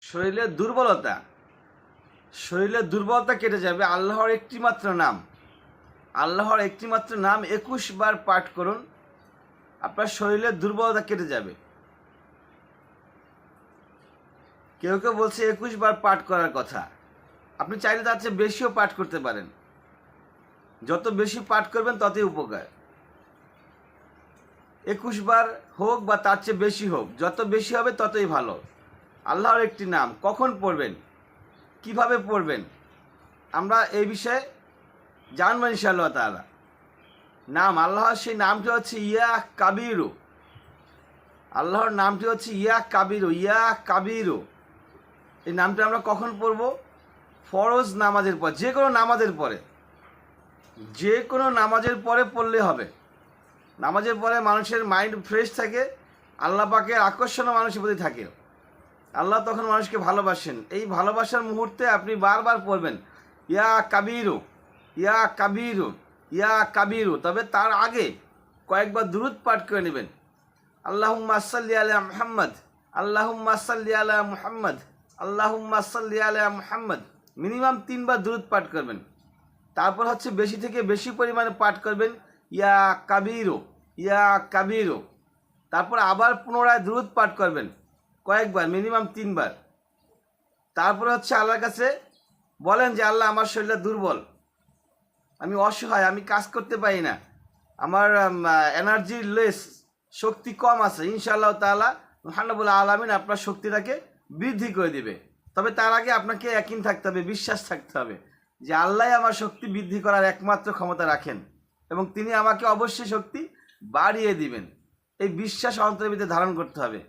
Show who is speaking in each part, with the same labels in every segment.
Speaker 1: শরীরের দুর্বলতা। শরীরের দুর্বলতা কেটে যাবে। আল্লাহর একটিমাত্র নাম। আল্লাহর একটিমাত্র নাম একুশ বার পাঠ করুন। আপনার শরীরের দুর্বলতা কেটে যাবে। কেউ কেউ বলছে একুশ বার পাঠ করার কথা। আপনি চাইলে তার চেয়ে বেশিও পাঠ করতে পারেন। যত বেশি পাঠ করবেন, ততই উপকার। একুশ বার হোক বা তার চেয়ে বেশি হোক, যত বেশি হবে ততই ভালো। আল্লাহর একটি নাম। কখন পড়বেন? কীভাবে পড়বেন? আমরা এই বিষয়ে জানব ইনশাআল্লাহ তাআলা। নাম, আল্লাহর সেই নামটি হচ্ছে ইয়া কাবিরু। আল্লাহর নামটি হচ্ছে ইয়া কাবিরু ইয়া কাবিরু। এই নামটা আমরা কখন পড়ব? ফরজ নামাজের পর, যে কোনো নামাজের পরে। যে কোনো নামাজের পরে পড়লে হবে। নামাজের পরে মানুষের মাইন্ড ফ্রেশ থাকে, আল্লাহ পাকের আকর্ষণও মানুষের প্রতি থাকে। আল্লাহ তখন মানুষকে ভালোবাসেন। এই ভালোবাসার মুহূর্তে আপনি বারবার পড়বেন, ইয়া কাবিরু ইয়া কাবিরু ইয়া কাবিরু। তবে তার আগে কয়েকবার দুরুদ পাঠ করে নেবেন। আল্লাহুম্মা সাল্লি আলা মুহাম্মদ, আল্লাহুম্মা সাল্লি আলা মুহাম্মদ, আল্লাহুম্মা সাল্লি আলা মুহাম্মদ। মিনিমাম তিনবার দুরুদ পাঠ করবেন। তারপর হচ্ছে বেশি থেকে বেশি পরিমাণে পাঠ করবেন, ইয়া কাবিরু ইয়া কাবিরু। তারপর আবার পুনরায় দ্রুত পাঠ করবেন। কয়েকবার মিনিমাম তিনবার। তারপর হচ্ছে আল্লাহর কাছে বলেন যে, আল্লাহ, আমার শরীরটা দুর্বল। আমি অসহায়, আমি কাজ করতে পারি না। আমার এনার্জি লেস শক্তি কম আছে। ইনশাআল্লাহ তাআলা মহানবুল আলমিন আপনার শক্তিটাকে বৃদ্ধি করে দিবে। তবে তার আগে আপনাকে একই থাকতে হবে, বিশ্বাস থাকতে হবে যে, আল্লাহ আমার শক্তি বৃদ্ধি করার একমাত্র ক্ষমতা রাখেন এবং তিনি আমাকে অবশ্যই শক্তি বাড়িয়ে দিবেন। এই বিশ্বাস অন্তরের ভিতরে ধারণ করতে হবে।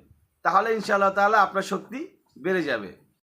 Speaker 1: তাহলে ইনশাআল্লাহ তাহলে আপনার শক্তি বেড়ে যাবে।